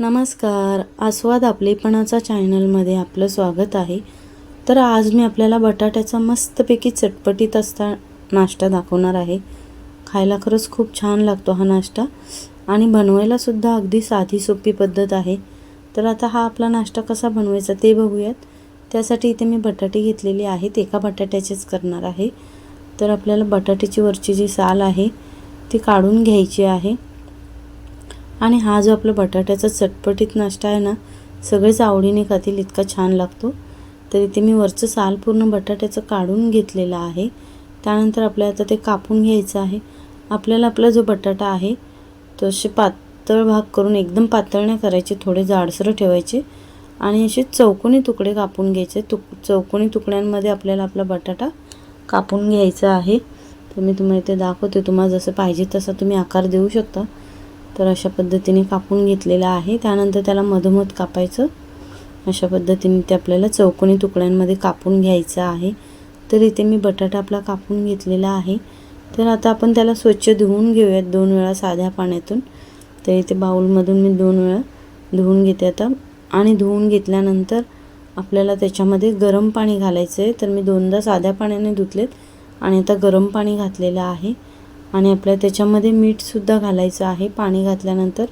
नमस्कार. आस्वाद आपलेपणाचा चॅनलमध्ये आपलं स्वागत आहे. तर आज मी आपल्याला बटाट्याचा मस्तपैकी चटपटीत असता नाश्ता दाखवणार आहे. खायला खरंच खूप छान लागतो हा नाश्ता. आणि बनवायलासुद्धा अगदी साधी सोपी पद्धत आहे. तर आता हा आपला नाश्ता कसा बनवायचा ते बघूयात. त्यासाठी इथे मी बटाटे घेतलेले आहेत. एका बटाट्याचेच करणार आहे. तर आपल्याला बटाट्याची वरची जी साल आहे ती काढून घ्यायची आहे. आणि हा जो आपला बटाट्याचा चटपटीत नाश्ता आहे ना सगळेच आवडीने खातील इतका छान लागतो. तर इथे मी वरचं साल पूर्ण बटाट्याचं काढून घेतलेलं आहे. त्यानंतर आपल्याला आता ते कापून घ्यायचं आहे. आपल्याला आपला जो बटाटा आहे तो असे पातळ भाग करून एकदम पातळ नाही करायचे थोडे जाडसर ठेवायचे. आणि असे चौकोनी तुकडे कापून घ्यायचे. तुक चौकोनी तुकड्यांमध्ये आपल्याला आपला बटाटा कापून घ्यायचा आहे. तर मी तुम्हाला इथे दाखवते. तुम्हाला जसं पाहिजे तसा तुम्ही आकार देऊ शकता. तर अशा पद्धतीने कापून घेतलेलं आहे. त्यानंतर त्याला मधोमध कापायचं. अशा पद्धतीने ते आपल्याला चौकोनी तुकड्यांमध्ये कापून घ्यायचं आहे. तर इथे मी बटाटा आपला कापून घेतलेला आहे. तर आता आपण त्याला स्वच्छ धुवून घेऊयात दोन वेळा साध्या पाण्यातून. तर इथे बाऊलमधून मी दोन वेळा धुवून घेते आता. आणि धुवून घेतल्यानंतर आपल्याला त्याच्यामध्ये गरम पाणी घालायचं आहे तर मी दोनदा साध्या पाण्याने धुतलेत. आणि आता गरम पाणी घातलेलं आहे. आणि आपल्याला त्याच्यामध्ये मीठसुद्धा घालायचं आहे. पाणी घातल्यानंतर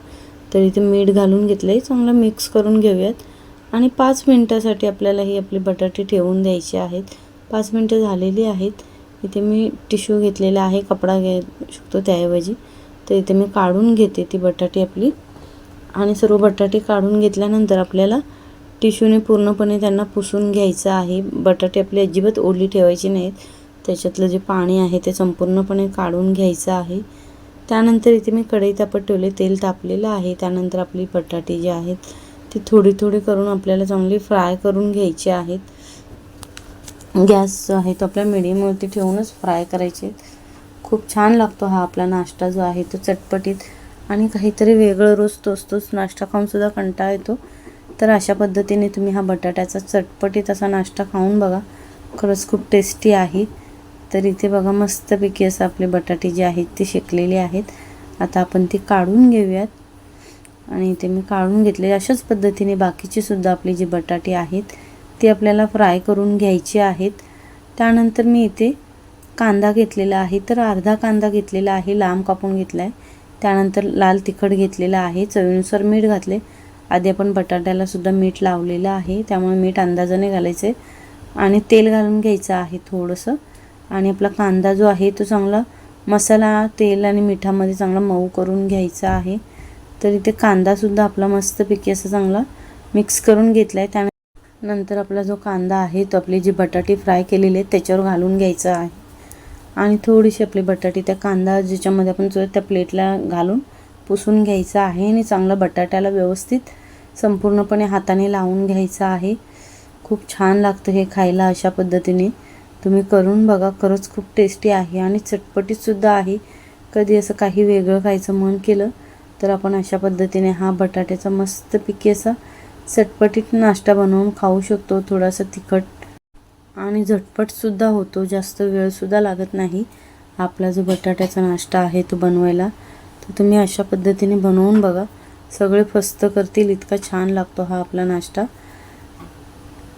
तर इथे मीठ घालून घेतलं आहे चांगलं मिक्स करून घेऊयात. आणि पाच मिनटासाठी आपल्याला ही आपली बटाटे ठेवून द्यायची आहेत. पाच मिनटं झालेली आहेत. इथे मी टिश्यू घेतलेला आहे. कपडा घे शकतो त्याऐवजी. तर इथे मी काढून घेते ती बटाटे आपली. आणि सर्व बटाटे काढून घेतल्यानंतर आपल्याला टिश्यूने पूर्णपणे त्यांना पुसून घ्यायचं आहे. बटाटे आपली अजिबात ओली ठेवायची नाहीत. त्याच्यातलं जे पाणी आहे ते संपूर्णपणे काढून घ्यायचं आहे. त्यानंतर इथे मी कढई तापत ठेवले तेल तापलेलं आहे. त्यानंतर आपली बटाटे जे आहेत ती थोडी थोडी करून आपल्याला चांगली फ्राय करून घ्यायची आहेत. गॅस जो आहे तो आपल्या मिडियमवरती ठेवूनच फ्राय करायचे. खूप छान लागतो हा आपला नाश्ता जो आहे तो चटपटीत. आणि काहीतरी वेगळं रोज तोच तोच नाश्ता खाऊनसुद्धा कंटाळा येतो. तर अशा पद्धतीने तुम्ही हा बटाट्याचा चटपटीत असा नाश्ता खाऊन बघा. खरंच खूप टेस्टी आहे. तर इथे बघा मस्तपैकी असं आपले बटाटे जे आहेत ते शेकलेले आहेत. आता आपण ते काढून घेऊयात. आणि इथे मी काढून घेतले. अशाच पद्धतीने बाकीचे सुद्धा आपले जी बटाटे आहेत ती आपल्याला फ्राय करून घ्यायचे आहेत. त्यानंतर मी इथे कांदा घेतलेला आहे. तर अर्धा कांदा घेतलेला आहे. लांब कापून घेतला आहे त्यानंतर लाल तिखट घेतलेला आहे. चवीनुसार मीठ घातले आधी आपण बटाट्याला सुद्धा मीठ लावलेलं आहे. त्यामुळे मीठ अंदाजाने घालायचे आणि तेल घालून घ्यायचं आहे थोडंसं. आणि आपला कांदा जो आहे तो चांगला मसाला तेल आणि मिठामध्ये चांगला मऊ करून घ्यायचा आहे. तर इथे कांदासुद्धा आपला मस्तपैकी असं चांगला मिक्स करून घेतला आहे त्यानंतर आपला जो कांदा आहे तो आपले जे बटाटे फ्राय केलेले आहेत त्याच्यावर घालून घ्यायचा आहे. आणि थोडीशी आपली बटाटे त्या कांदा ज्याच्यामध्ये आपण जो त्या प्लेटला घालून पुसून घ्यायचा आहे आणि चांगला बटाट्याला व्यवस्थित संपूर्णपणे हाताने लावून घ्यायचं आहे. खूप छान लागतं हे खायला अशा पद्धतीने. तुम्ही करून बघा खरंच खूप टेस्टी आहे आणि चटपटीतसुद्धा आहे. कधी असं काही वेगळं खायचं मन केलं तर आपण अशा पद्धतीने हा बटाट्याचा मस्तपैकी असा चटपटीत नाश्ता बनवून खाऊ शकतो. थोडासा तिखट आणि झटपटसुद्धा होतो जास्त वेळसुद्धा लागत नाही. आपला जो बटाट्याचा नाश्ता आहे तो बनवायला तर तुम्ही अशा पद्धतीने बनवून बघा. सगळे फस्त करतील इतका छान लागतो हा आपला नाश्ता.